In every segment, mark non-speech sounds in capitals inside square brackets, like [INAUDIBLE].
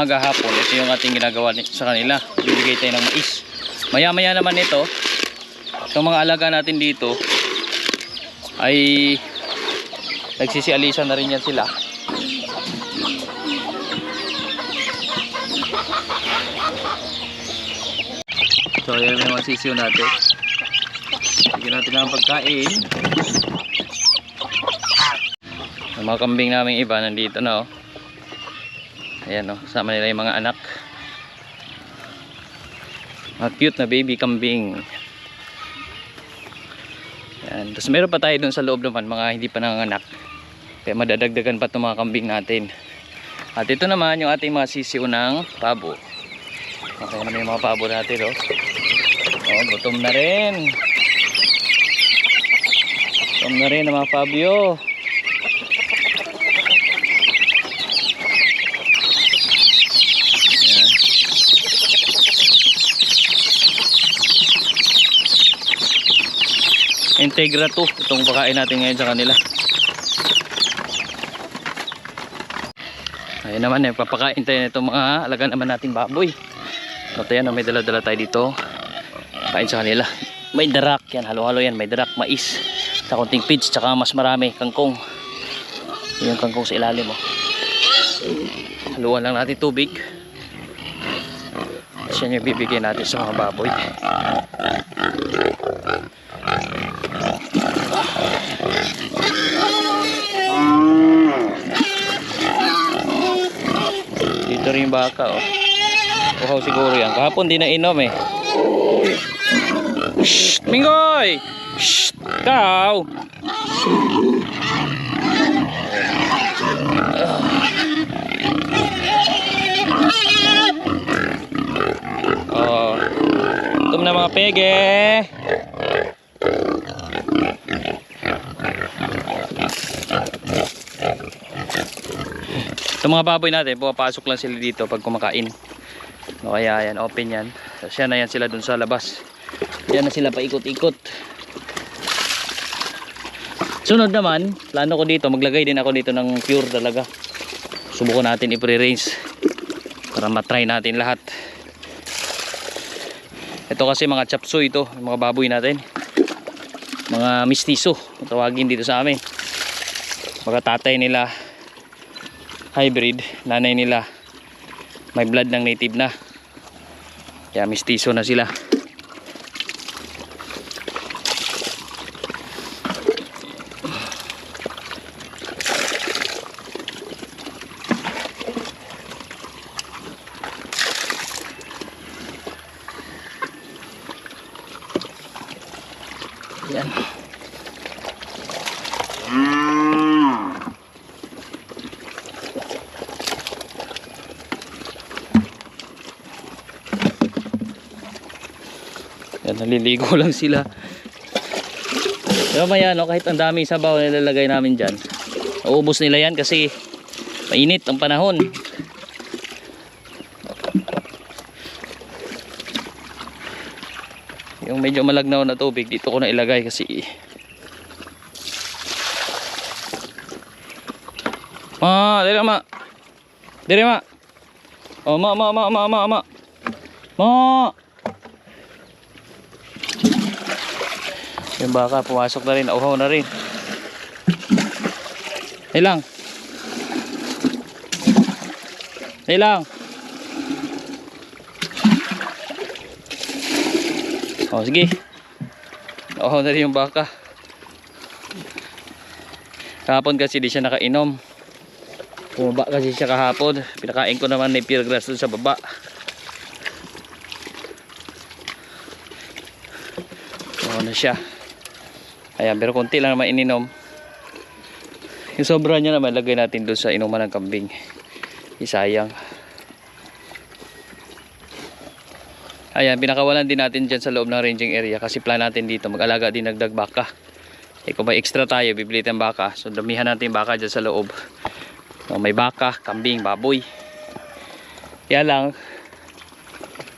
umaga hapon, ito yung ating ginagawa sa kanila. Bibigay tayo ng mais. Maya maya naman ito, itong mga alaga natin dito ay nagsisialisan na rin yan sila. So yan yung mga natin. Bigyan natin ng pagkain. Yung mga kambing namin iba nandito na oh. Ayan oh, kasama nila yung mga anak. Mga cute na baby kambing. Yan. Tapos meron pa tayo dun sa loob naman, mga hindi pa nanganganak. Kaya madadagdagan pa itong mga kambing natin. At ito naman yung ating mga sisiw ng pabo. Okay naman yung mga pabo natin oh. Oh, gutom na rin. Gutom na rin ang mga pabyo. Integra 2 itong pakain natin ngayon sa kanila. Ayun naman eh, papakain tayo nitong mga alaga naman nating baboy. So yan, oh, may dala-dala tayo dito. Kain sa kanila. May darak yan, halo-halo yan. May darak, mais, sa konting pids, tsaka mas marami, kangkong. Yung kangkong sa ilalim mo. Haluan lang natin tubig. Yan yung bibigyan natin sa mga baboy. Yung baka oh. Uhaw siguro yan. Kahapon di na inom eh. Shh! Mingoy! Shh! Ikaw! Oh. Tum na mga pege. Mga baboy natin, pumapasok lang sila dito pag kumakain. No, kaya yan, open yan. Tapos yan na yan sila dun sa labas. Yan na sila paikot-ikot. Sunod naman, plano ko dito, maglagay din ako dito ng pure talaga. Subukan natin i-pre-range para matry natin lahat. Ito kasi mga chapsuy ito, mga baboy natin. Mga mistiso, tawagin dito sa amin. Mga tatay nila hybrid, nanay nila may blood ng native na. Kaya mistiso na sila. Yan, naliligo [LAUGHS] lang sila. Pero maya, no, kahit ang dami sabaw na nilalagay namin dyan, uubos nila yan kasi mainit ang panahon. Yung medyo malagnaw na tubig, dito ko na ilagay kasi Ma, dali ma. Dali ma. Oh, ma, ma, ma, ma, ma, ma. Ma. Yung baka pumasok na rin, nauhaw na rin. Dali lang. Dali lang. Oh, sige. Nauhaw na rin yung baka. Kahapon kasi di siya nakainom. Bumaba kasi siya kahapon. Pinakain ko naman ni Pure Grass sa baba. Ano siya. Ayan, pero konti lang naman ininom. Yung sobra niya naman, lagay natin doon sa inuman ng kambing. Isayang. Ayan, pinakawalan din natin dyan sa loob ng ranging area kasi plan natin dito mag-alaga din nagdag baka. Eh kung may extra tayo, bibili tayong baka. So damihan natin baka dyan sa loob. So, may baka, kambing, baboy. Kaya lang,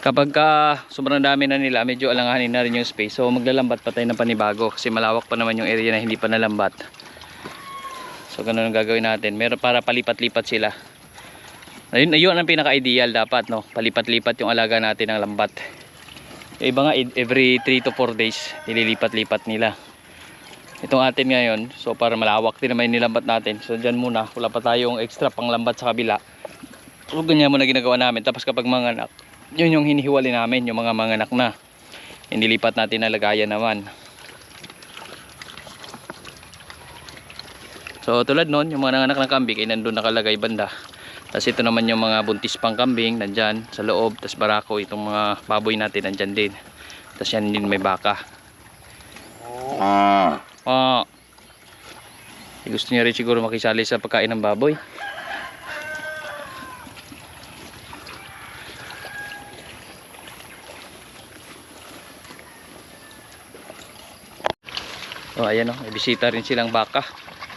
kapag ka sobrang dami na nila, medyo alanganin na rin yung space. So maglalambat pa tayo ng panibago kasi malawak pa naman yung area na hindi pa nalambat. So ganun ang gagawin natin. Meron para palipat-lipat sila. Ayun, ayun ang pinaka-ideal dapat, no? Palipat-lipat yung alaga natin ng lambat. Iba nga, every 3 to 4 days, nililipat-lipat nila. Itong atin ngayon, so para malawak din naman nilambat natin. So dyan muna, wala pa tayong extra pang lambat sa kabila. So ganyan muna ginagawa namin. Tapos kapag mga anak, yun yung hinihiwali namin, yung mga mga anak na. Inilipat natin na lagayan naman. So tulad nun, yung mga nanganak ng kambing ay nandun nakalagay banda. Tapos ito naman yung mga buntis pang kambing nandyan sa loob. Tapos barako itong mga baboy natin nandyan din. Tapos yan din may baka. Ah. Eh, Gusto niya rin siguro makisali sa pagkain ng baboy. Oh, ayan oh, bisita rin silang baka.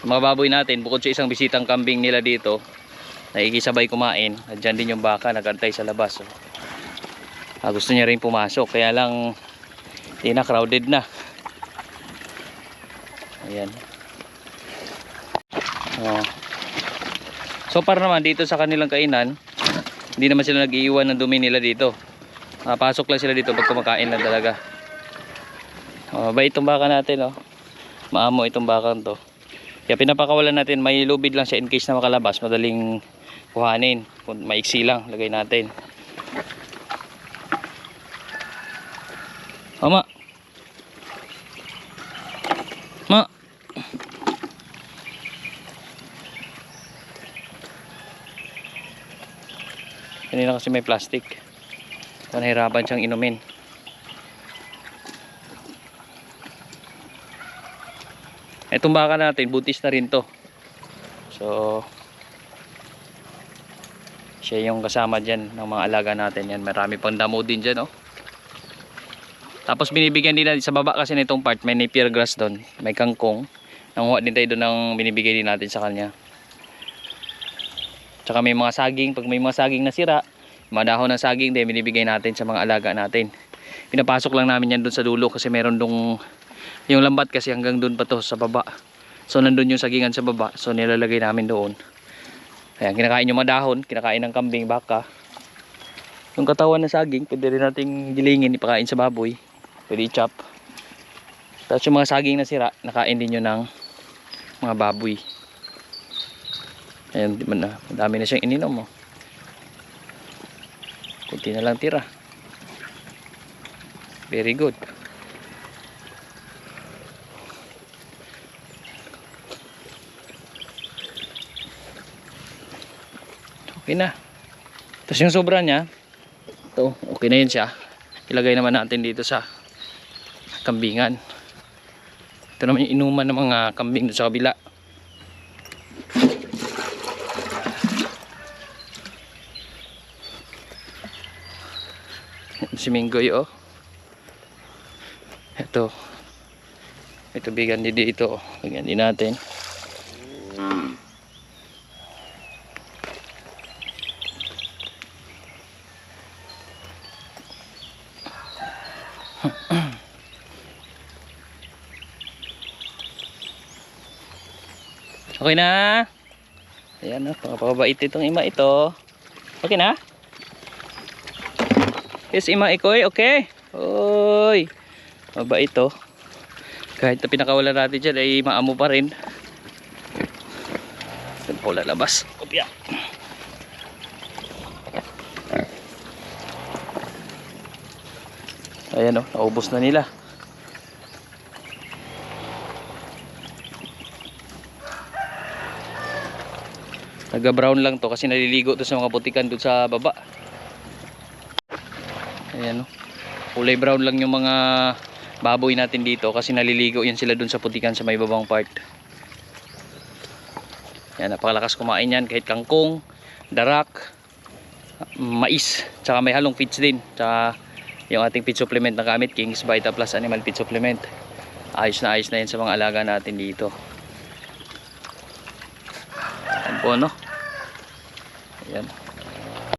Yung mga baboy natin, bukod sa isang bisitang kambing nila dito, nakikisabay kumain. Diyan din yung baka, nagantay sa labas. Oh. Ah, gusto niya rin pumasok, kaya lang hindi na crowded na. Ayan. Oh. So para naman dito sa kanilang kainan, hindi naman sila nag-iiwan ng dumi nila dito. Ah, pasok lang sila dito pag kumakain lang talaga. Oh, ba itong baka natin oh. Maamo itong bakang to. Kaya pinapakawalan natin, may lubid lang siya in case na makalabas, madaling kuhanin. Kung maiksi lang, lagay natin. Mama. Ma. Kanina kasi may plastic. Nahirapan siyang inumin. Itong baka natin, butis na rin to. So, siya yung kasama dyan ng mga alaga natin. Yan, marami pang damo din dyan, oh. Tapos binibigyan din natin sa baba kasi nitong part, may napier grass doon. May kangkong. Nanguha din tayo doon ng binibigay din natin sa kanya. Tsaka may mga saging. Pag may mga saging na sira, mga dahon ng saging din, binibigay natin sa mga alaga natin. Pinapasok lang namin yan doon sa dulo kasi meron dong yung lambat kasi hanggang doon pa to sa baba. So nandun yung sagingan sa baba. So nilalagay namin doon. Ayan, kinakain yung mga dahon, kinakain ng kambing, baka. Yung katawan ng saging, pwede rin nating gilingin, ipakain sa baboy. Pwede i-chop. Tapos yung mga saging na sira, nakain din yun ng mga baboy. Ayan, di man na. Madami na siyang ininom. Oh. Kunti na lang tira. Very good. Okay na. Tapos yung sobra niya, ito, okay na yun siya. Ilagay naman natin dito sa kambingan. Ito naman yung inuman ng mga kambing doon sa kabila. Si Minggoy oh. Ito. Ito bigan din dito. oh. Bigyan din natin. [CLEARS THROAT] Okay na. Ayan na, pangapabait itong ima ito. Okay na? Yes, ima ikoy, okay? Oy. Mabait ito. Kahit na pinakawalan natin dyan, ay maamo pa rin. Ito pa wala labas. Kopya. Ayan o, naubos na nila. Naga brown lang to kasi naliligo to sa mga putikan doon sa baba. Ayan o. Kulay brown lang yung mga baboy natin dito kasi naliligo yan sila doon sa putikan sa may babang part. Yan, napakalakas kumain yan kahit kangkong, darak, mais, tsaka may halong feeds din. Tsaka yung ating feed supplement na gamit, King's Vita Plus Animal Feed Supplement. Ayos na ayos na yan sa mga alaga natin dito. Yan po no. Ayan.